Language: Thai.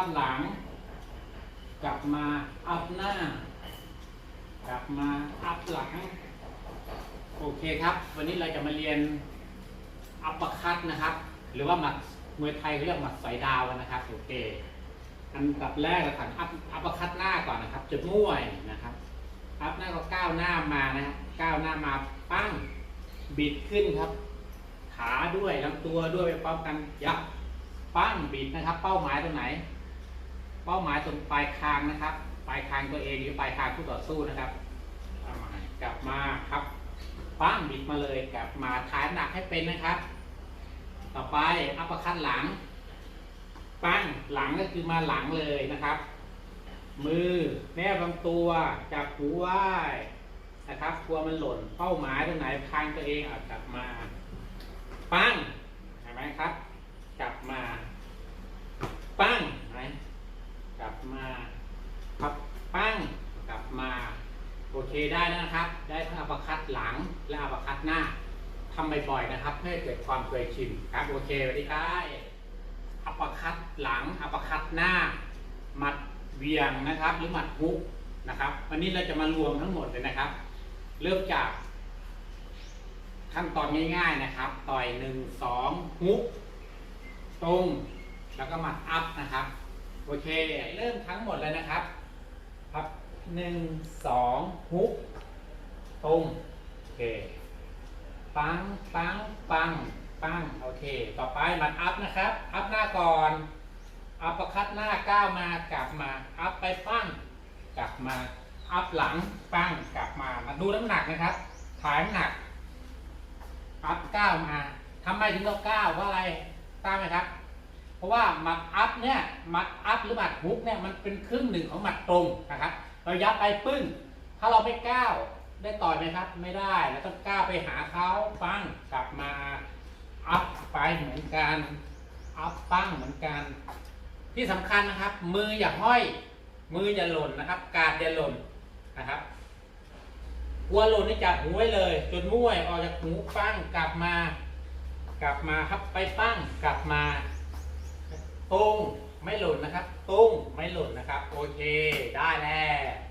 คัดหลัง กลับมาอัพหน้า กลับมาอัพหลัง โอเคครับ วันนี้เราจะมาเรียนอัปปคัตนะครับ หรือว่าหมัดมวยไทยเขาเรียกหมัดสอยดาวนะครับโอเคอันดับแรกเราถังอัพอัปคัตหน้าก่อนนะครับจุดม่วยนะครับอัพหน้าก็ก้าวหน้ามานะครับก้าวหน้ามาปั้งบิดขึ้นครับขาด้วยลำตัวด้วยไปพร้อมกันยับปั้งบิดนะครับ เป้าหมายตรงไหน เป้าหมายตรงปลายคางนะครับ ปลายคางตัวเองหรือปลายคางผู้ต่อสู้นะครับกลับมาครับปั้งบิดมาเลยกลับมาฐานหนักให้เป็นนะครับ ต่อไปอัปเปอร์คัตหลัง ปั้งหลังก็คือมาหลังเลยนะครับ มือแนบลำตัวจับหูไหว้นะครับกลัวมันหล่นเป้าหมายตรงไหนคางตัวเองเอากลับมา ปั้งเห็นไหมครับ กลับมา ปั้งเห็นไหมกลับมา ครับปั้งกลับมา โอเคได้แล้วนะครับ ได้ทั้งอัปคัตหลังและอัปคัตหน้าทำบ่อยๆนะครับ เพื่อเกิดความเคยชินครับโอเคสวัสดีครับอัปคัตหลังอัปคัตหน้าหมัดเวียงนะครับ หรือหมัดฮุกนะครับ วันนี้เราจะมารวมทั้งหมดเลยนะครับ เริ่มจาก ขั้นตอนง่ายๆนะครับ ต่อยหนึ่งสองฮุกตรงแล้วก็หมัดอัพนะครับ โอเค เริ่มทั้งหมดเลยนะครับ ครับหนึ่งสองฮุกตรงโอเค ปัง ปัง ปัง ปัง โอเค ต่อไปมัดอัพนะครับ อัพหน้าก่อน อัปเปร์คัดหน้าก้าวมากลับมา อัพไปปั้ง กลับมา อัพหลัง ปั้ง กลับมา มาดูน้ำหนักนะครับ ถ่ายน้ำหนัก อัพก้าวมาทำไมถึงต้องก้าวเพราะอะไรทราบไหมครับ เพราะว่าหมัดอัพเนี่ยหมัดอัพหรือหมัดฮุกเนี่ยมันเป็นครึ่งหนึ่งของหมัดตรงนะครับเรายับไปปึ้ง ถ้าเราไม่ก้าวได้ต่อยไหมครับ ไม่ได้เราต้องก้าวไปหาเขาปั้งกลับมาอัพไปเหมือนกันอัพปั้งเหมือนกัน ที่สำคัญนะครับ มืออย่าห้อย มืออย่าหล่นนะครับ การอย่าหล่นนะครับกลัวหล่นนี่จับหูไว้เลย จนม้ยออกจากหูปั้งกลับมา กลับมาครับไปปั้งกลับมา ตุ้งไม่หล่นนะครับ ตุ้งไม่หล่นนะครับ โอเค ได้แล้ว